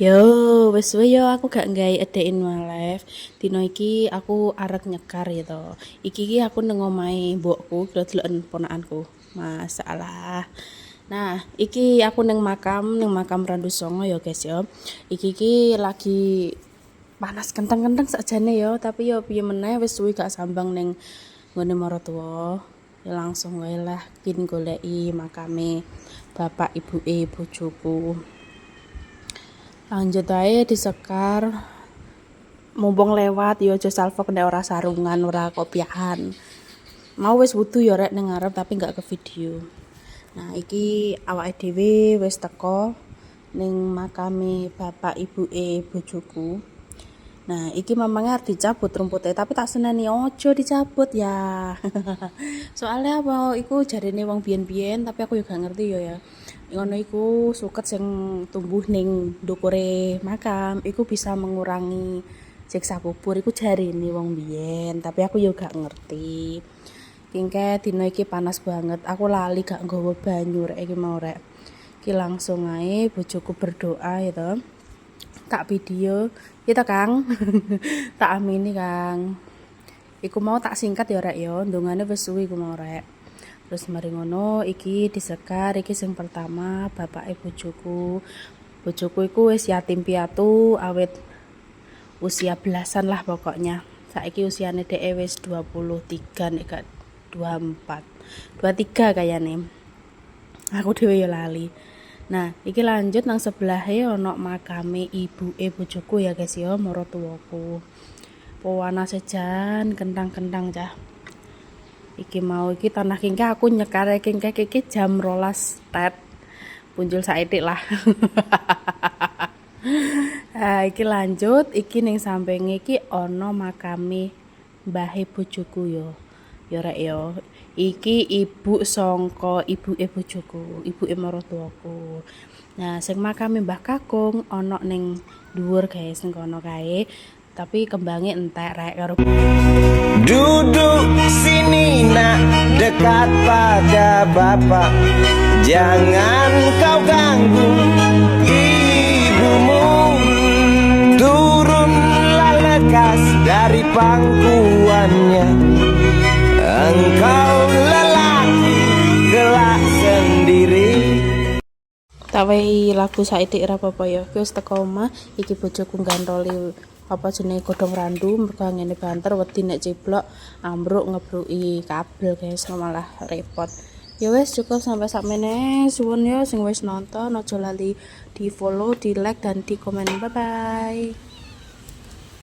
Yo, wes suwe yo aku gak nggawe edein life. Dino iki aku arek nyekar ya to. Iki iki aku nang omahe mbokku, delok-deloken ponakanku. Masalah. Nah, iki aku nang makam, nang makam Randu Songo ya guys yo. Iki iki lagi panas kenteng-kenteng sakjane yo, tapi yo piye meneh wis suwe gak sambang ning nggone maratuwa. Ya langsung wae lah kin goleki makame bapak ibuke bojoku. Lanjut ae disekar. Mumpung lewat yo aja salfok nek ora sarungan, ora kopiahan. Mau wis wudu yo rek ning ngarep tapi gak ke video. Nah, iki awake dhewe wis teko ning makame bapak ibuke bojoku. Nah, iki mamangnya harus dicabut rumputnya, tapi tak seneni ojo dicabut ya. Soalnya apa iku jarine wong biyen-biyen, tapi aku juga ngerti yo ya. Ngono iku suket sing tumbuh ning ndukure makam, iku bisa mengurangi siksa kubur iku jarine wong biyen, tapi aku yo gak ngerti. Kingke dino iki panas banget, aku lali gak nggawa banyu rek iki mau rek. Iki langsung ae bojoku berdoa toh. tak video kita Kang tak amini Kang iku mau tak singkat ya rek ya ndongane wis suwi iku mau rek terus mari ngono iki disekar iki sing pertama bapak bojoku. Bojoku iku wis yatim piatu awet usia belasan lah pokoknya. Saiki usiane dhek wis 23 nek gak 24 23 kayane. Aku dhewe ya lali. Nah, iki lanjut nang sebelahe ana makame ibuke bojoku ya guys ya, maratuwaku. Pewana sejan kentang-kentang cah. Iki mau iki tanah kingke aku nyekare kingke iki jam rolas tet. Punjul saetik lah. nah, iki lanjut iki ning samping iki ana makame mbahe bojoku yo. Ya rek yo. iki ibu sangka ibuke bojoku, ibuke maratuwaku. Nah, sing makame Mbah Kakung ana ning dhuwur guys, ning kono kae. Tapi kembange entek rek karo Duduk sini nak dekat pada bapak. Jangan kau ganggu ibumu. Turunlah lekas dari pangkuannya. Engkau lelaki gelak sendiri. Tawai lagu saiki ora apa-apa ya. Wis teko omah, iki bojoku gantoli apa jenenge godhong randu mergo ngene banter wedi nek ciblok ambruk ngebruki kabel guys malah repot. Ya wes cukup sampai sakmene suwun ya sing wis nonton aja lali di follow, di like dan di komen. Bye bye.